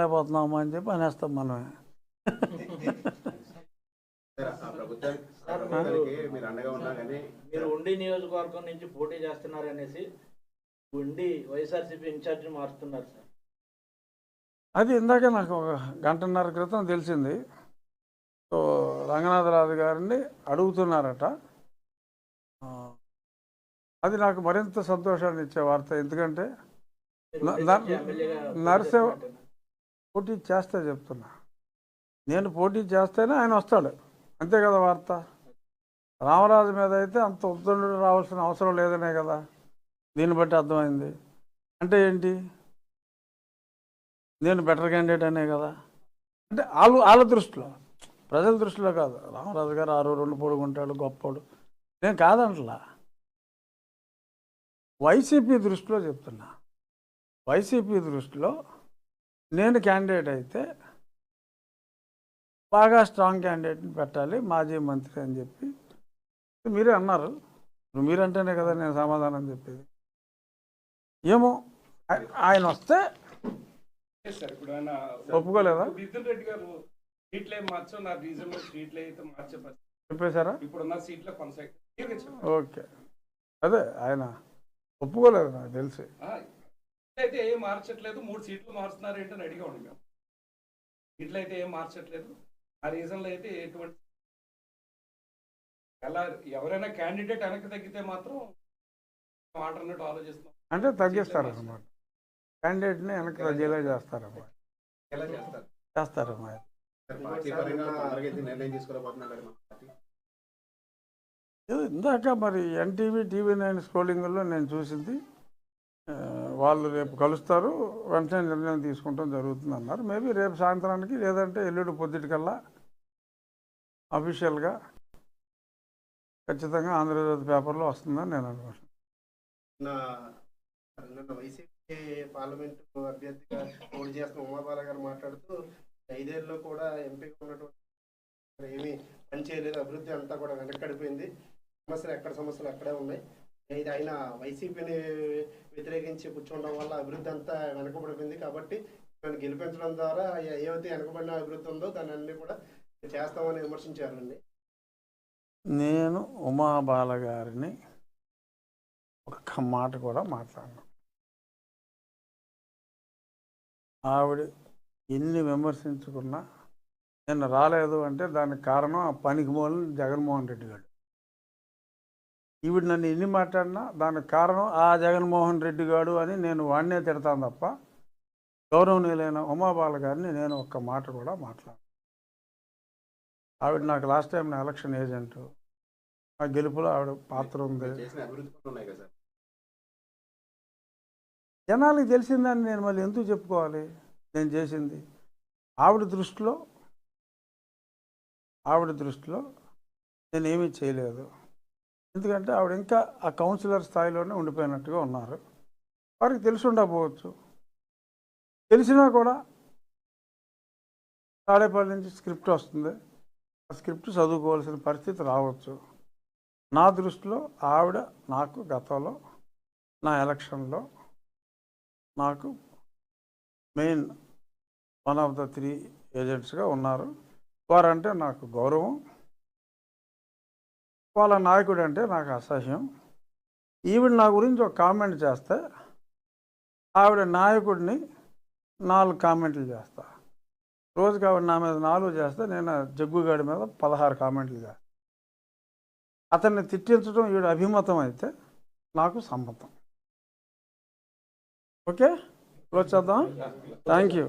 లేకపోతున్నామా అని చెప్పి అనేస్తాం మనమే. మీరు ఉండి నియోజకవర్గం నుంచి పోటీ చేస్తున్నారు అనేసి ఉండి వైఎస్ఆర్సీపీ ఇన్ఛార్జ్ మారుతున్నారు సార్. అది ఇందాక నాకు ఒక గంటన్నర క్రితం తెలిసింది. సో రంగనాథరాజు గారిని అడుగుతున్నారట. అది నాకు మరింత సంతోషాన్ని ఇచ్చే వార్త. ఎందుకంటే మీరు పోటీ చేస్తా చేస్తే చెప్తున్నా. నేను పోటీ చేస్తేనే ఆయన వస్తాడు. అంతే కదా వార్త? రామరాజు మీద అయితే అంత ఉద్దండు రావాల్సిన అవసరం లేదనే కదా? దీన్ని బట్టి అర్థమైంది. అంటే ఏంటి? నేను బెటర్ క్యాండిడేట్ అనే కదా? అంటే వాళ్ళు వాళ్ళ దృష్టిలో. ప్రజల దృష్టిలో కాదు. రామరాజు గారు ఆరు రెండు పొడుగుంటాడు గొప్పడు. నేను కాదంటలా. వైసీపీ దృష్టిలో చెప్తున్నా. వైసీపీ దృష్టిలో నేను క్యాండిడేట్ అయితే బాగా స్ట్రాంగ్ క్యాండిడేట్ని పెట్టాలి మాజీ మంత్రి అని చెప్పి. మీరే అన్నారు. మీరంటేనే కదా నేను సమాధానం చెప్పేది. ఏమో ఆయన వస్తే ఒప్పుకోలేదా. చెప్పేశారా. ఓకే. అదే ఆయన ఒప్పుకోలేదు నాకు తెలిసి. అయితే ఏం మార్చట్లేదు మూడు సీట్లు మారుస్తున్నారు ఏంటని అడిగామండి మేము. సీట్లు అయితే ఏం మార్చట్లేదు. ఆ రీజన్లో అయితే ఎటువంటి ఎలా ఎవరైనా క్యాండిడేట్ వెనక్కి తగ్గితే మాత్రం ఆల్టర్నేట్ ఆలోచిస్తున్నాం. అంటే తగ్గిస్తారన్నమాట క్యాండిడేట్ని వెనక్కి తగ్గేలా చేస్తారన్నమాట ఎలా చేస్తారు? పార్టీ ఏదో ఇందాక మరి ఎన్టీవీ టీవీ నైన్ స్క్రోలింగ్లో నేను చూసింది వాళ్ళు రేపు కలుస్తారు వెంటనే నిర్ణయం తీసుకుంటాం జరుగుతుంది అన్నారు మేబీ రేపు సాయంత్రానికి లేదంటే ఎల్లుండి పొద్దుటికల్లా అఫీషియల్గా ఖచ్చితంగా ఆంధ్రజ్యోతి పేపర్లో వస్తుందని నేను అనుకుంటున్నాను. వైసీపీ పార్లమెంటు అభ్యర్థిగా పోటీ చేస్తున్న ఉమాబాల గారు మాట్లాడుతూ ఐదేళ్ళలో కూడా ఎంపీగా ఉన్నటువంటి ఏమీ పని చేయలేదు అభివృద్ధి అంతా కూడా వెనకడిపోయింది సమస్యలు ఎక్కడ సమస్యలు అక్కడే ఉన్నాయి. ఇది ఆయన వైసీపీని వ్యతిరేకించి కూర్చోవడం వల్ల అభివృద్ధి అంతా వెనకబడిపోయింది కాబట్టి దాన్ని గెలిపించడం ద్వారా ఏవైతే వెనకబడిన అభివృద్ధి ఉందో దాన్ని అన్ని కూడా చేస్తామని విమర్శించారండి. నేను ఉమాబాల గారిని ఒక్క మాట కూడా మాట్లాడను. ఆవిడ ఎన్ని విమర్శించుకున్నా నేను రాలేదు అంటే దానికి కారణం ఆ పనికి మూలం జగన్మోహన్ రెడ్డి గారు. ఈవిడ నన్ను ఎన్ని మాట్లాడినా దానికి కారణం ఆ జగన్మోహన్ రెడ్డి గారు అని నేను వాడినే తిడతాను తప్ప గౌరవనీయులైన ఉమాబాల గారిని నేను ఒక్క మాట కూడా మాట్లాడను. ఆవిడ నాకు లాస్ట్ టైం నా ఎలక్షన్ ఏజెంట్ ఆ గెలుపులో ఆవిడ పాత్ర ఉంది. జనాలకు తెలిసిందని నేను మళ్ళీ ఎందుకు చెప్పుకోవాలి? నేను చేసింది ఆవిడ దృష్టిలో ఆవిడ దృష్టిలో నేను ఏమీ చేయలేదు. ఎందుకంటే ఆవిడ ఇంకా ఆ కౌన్సిలర్ స్థాయిలోనే ఉండిపోయినట్టుగా ఉన్నారు. వారికి తెలిసి ఉండకపోవచ్చు. తెలిసినా కూడా తాడేపల్లి నుంచి స్క్రిప్ట్ వస్తుంది. ఆ స్క్రిప్ట్ చదువుకోవాల్సిన పరిస్థితి రావచ్చు. నా దృష్టిలో ఆవిడ నాకు గతంలో నా ఎలక్షన్లో నాకు main one of the three ఏజెంట్స్గా ఉన్నారు. వారంటే నాకు గౌరవం. వాళ్ళ నాయకుడు అంటే నాకు అసహ్యం. ఈవిడ నా గురించి ఒక కామెంట్ చేస్తే ఆవిడ నాయకుడిని నాలుగు కామెంట్లు చేస్తా. రోజుకి ఆవిడ నా మీద నాలుగు చేస్తే నేను జగ్గుగాడి మీద పదహారు కామెంట్లు చేస్తాను అతన్ని తిట్టించడం ఈవిడ అభిమతం అయితే నాకు సమ్మతం. ఓకే? క్లోజ్ చేద్దాం. Thank you